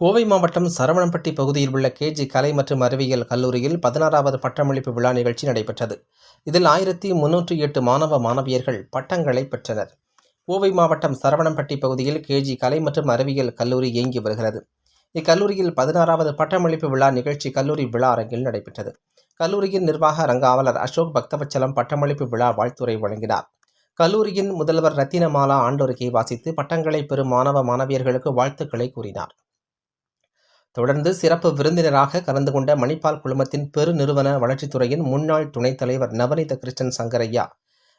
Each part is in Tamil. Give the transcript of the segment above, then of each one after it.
கோவை மாவட்டம் சரவணம்பட்டி பகுதியில் உள்ள கேஜி கலை மற்றும் அறிவியல் கல்லூரியில் பதினாறாவது பட்டமளிப்பு விழா நிகழ்ச்சி நடைபெற்றது. இதில் ஆயிரத்தி முன்னூற்றி எட்டு மாணவ மாணவியர்கள் பட்டங்களை பெற்றனர். கோவை மாவட்டம் சரவணம்பட்டி பகுதியில் கேஜி கலை மற்றும் அறிவியல் கல்லூரி இயங்கி வருகிறது. இக்கல்லூரியில் பதினாறாவது பட்டமளிப்பு விழா நிகழ்ச்சி கல்லூரி விழா அரங்கில் நடைபெற்றது. கல்லூரியின் நிர்வாக அரங்காவலர் அசோக் பக்தவச்சலம் பட்டமளிப்பு விழா வாழ்த்துரை வழங்கினார். கல்லூரியின் முதல்வர் ரத்தினமாலா ஆண்டோருக்கை வாசித்து பட்டங்களை பெறும் மாணவ மாணவியர்களுக்கு வாழ்த்துக்களை கூறினார். தொடர்ந்து சிறப்பு விருந்தினராக கலந்து கொண்ட மணிப்பால் குழுமத்தின் பெருநிறுவன வளர்ச்சித்துறையின் முன்னாள் துணைத் தலைவர் நவநீத கிருஷ்ணன் சங்கரையா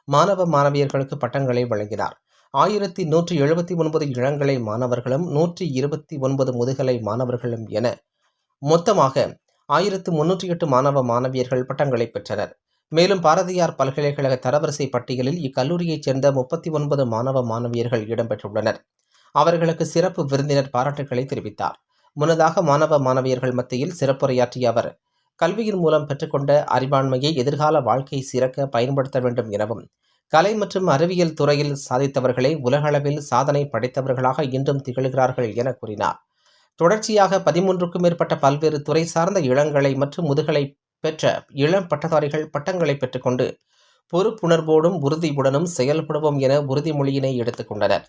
மாணவ மாணவியர்களுக்கு பட்டங்களை வழங்கினார். ஆயிரத்தி நூற்றி எழுபத்தி ஒன்பது இளங்கலை மாணவர்களும் நூற்றி இருபத்தி ஒன்பது முதுகலை மாணவர்களும் என மொத்தமாக ஆயிரத்து முன்னூற்றி எட்டு மாணவ மாணவியர்கள் பட்டங்களை பெற்றனர். மேலும் பாரதியார் பல்கலைக்கழக தரவரிசை பட்டியலில் இக்கல்லூரியைச் சேர்ந்த முப்பத்தி ஒன்பது மாணவ மாணவியர்கள் இடம்பெற்றுள்ளனர். அவர்களுக்கு சிறப்பு விருந்தினர் பாராட்டுக்களை தெரிவித்தார். முன்னதாக மாணவ மாணவியர்கள் மத்தியில் சிறப்புரையாற்றிய அவர் கல்வியின் மூலம் பெற்றுக்கொண்ட அறிவாண்மையை எதிர்கால வாழ்க்கை சிறக்க பயன்படுத்த வேண்டும் எனவும் கலை மற்றும் அறிவியல் துறையில் சாதித்தவர்களை உலகளவில் சாதனை படைத்தவர்களாக இன்றும் திகழ்கிறார்கள் என கூறினார். தொடர்ச்சியாக பதிமூன்றுக்கும் மேற்பட்ட பல்வேறு துறை சார்ந்த இளங்கலை மற்றும் முதுகலை பெற்ற இளம் பட்டதாரிகள் பட்டங்களை பெற்றுக்கொண்டு பொறுப்புணர்வோடும் உறுதியுடனும் செயல்படுவோம் என உறுதிமொழியினை எடுத்துக்கொண்டனர்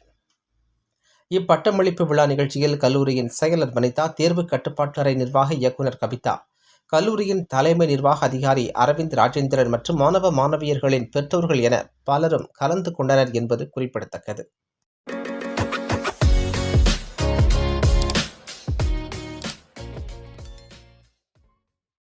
இப்பட்டமளிப்பு விழா நிகழ்ச்சியில் கல்லூரியின் செயலர் வனிதா தேர்வு கட்டுப்பாட்டறை நிர்வாக இயக்குனர் கவிதா கல்லூரியின் தலைமை நிர்வாக அதிகாரி அரவிந்த் ராஜேந்திரன் மற்றும் மாணவ மாணவியர்களின் பெற்றோர்கள் என பலரும் கலந்து கொண்டனர் என்பது குறிப்பிடத்தக்கது.